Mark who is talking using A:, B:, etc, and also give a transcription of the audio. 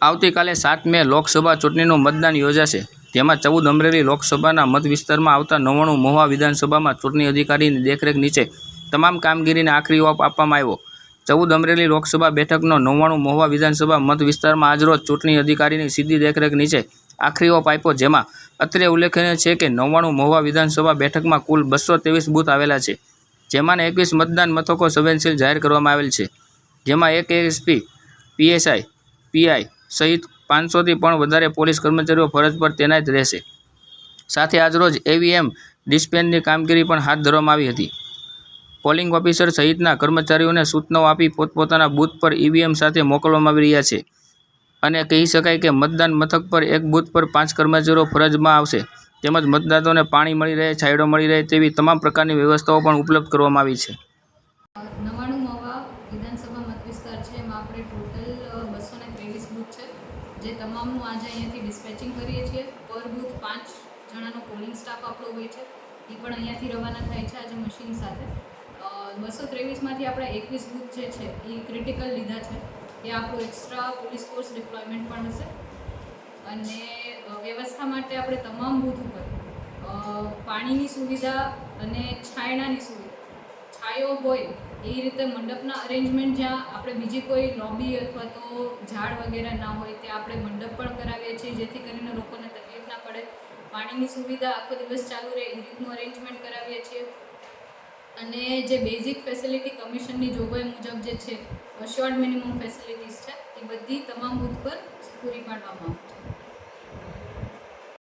A: આવતીકાલે સાત મે લોકસભા ચૂંટણીનું મતદાન યોજાશે. જેમાં ચૌદ અમરેલી લોકસભાના મત વિસ્તારમાં આવતા નવ્વાણું મહુવા વિધાનસભામાં ચૂંટણી અધિકારીની દેખરેખ નીચે તમામ કામગીરીને આખરી ઓપ આપવામાં આવ્યો. ચૌદ અમરેલી લોકસભા બેઠકનો નવ્વાણું મહુવા વિધાનસભા મત વિસ્તારમાં આજરોજ ચૂંટણી અધિકારીની સીધી દેખરેખ નીચે આખરી ઓપ આપ્યો, જેમાં અત્રે ઉલ્લેખનીય છે કે નવ્વાણું મહુવા વિધાનસભા બેઠકમાં કુલ બસો ત્રેવીસ બૂથ આવેલા છે, જેમાંના એકવીસ મતદાન મથકો સંવેદનશીલ જાહેર કરવામાં આવેલ છે, જેમાં એક એસપી પીએસઆઈ, પીઆઈ સહિત પાંચસોથી પણ વધારે પોલીસ કર્મચારીઓ ફરજ પર તૈનાત રહેશે. સાથે આજરોજ એવીએમ ડિસ્પેન્સની કામગીરી પણ હાથ ધરવામાં આવી હતી. પોલિંગ ઓફિસર સહિતના કર્મચારીઓને સૂચનાઓ આપી પોતપોતાના બૂથ પર ઈવીએમ સાથે મોકલવામાં આવી રહ્યા છે. અને કહી શકાય કે મતદાન મથક પર એક બૂથ પર પાંચ કર્મચારીઓ ફરજમાં આવશે. તેમજ મતદાતાઓને પાણી મળી રહે, છાંયડો મળી રહે તેવી તમામ પ્રકારની વ્યવસ્થાઓ પણ ઉપલબ્ધ કરવામાં આવી છે
B: નવાણું મવા વિધાનસભા મત આપણે ટોટલ બસો ને ત્રેવીસ બૂથ છે. જે તમામનું આજે અહીંયાથી ડિસ્પેચિંગ કરીએ છીએ. પર બૂથ પાંચ જણાનો પોલિંગ સ્ટાફ આપણો હોય છે. એ પણ અહીંયાથી રવાના થાય છે આજે મશીન સાથે. બસો ત્રેવીસમાંથી આપણા એકવીસ બૂથ જે છે, એ ક્રિટિકલ લીધા છે. એ આપણું એક્સ્ટ્રા પોલીસ ફોર્સ ડિપ્લોયમેન્ટ પણ હશે. અને વ્યવસ્થા માટે આપણે તમામ બૂથ ઉપર પાણીની સુવિધા અને છાયણાની સુવિધા છાયો હોય એ રીતે મંડપના અરેન્જમેન્ટ જ્યાં આપણે બીજી કોઈ લોબી અથવા તો ઝાડ વગેરે ના હોય ત્યાં આપણે મંડપ પણ કરાવીએ છીએ, જેથી કરીને લોકોને તકલીફ ના પડે. પાણીની સુવિધા આખો દિવસ ચાલુ રહે એ રીતનું અરેન્જમેન્ટ કરાવીએ છીએ. અને જે બેઝિક ફેસિલિટી કમિશનની જોગવાઈ મુજબ જે છે અશ્યોર્ડ મિનિમમ ફેસિલિટીઝ છે, એ બધી તમામ બુથ પર પૂરી પાડવામાં આવે છે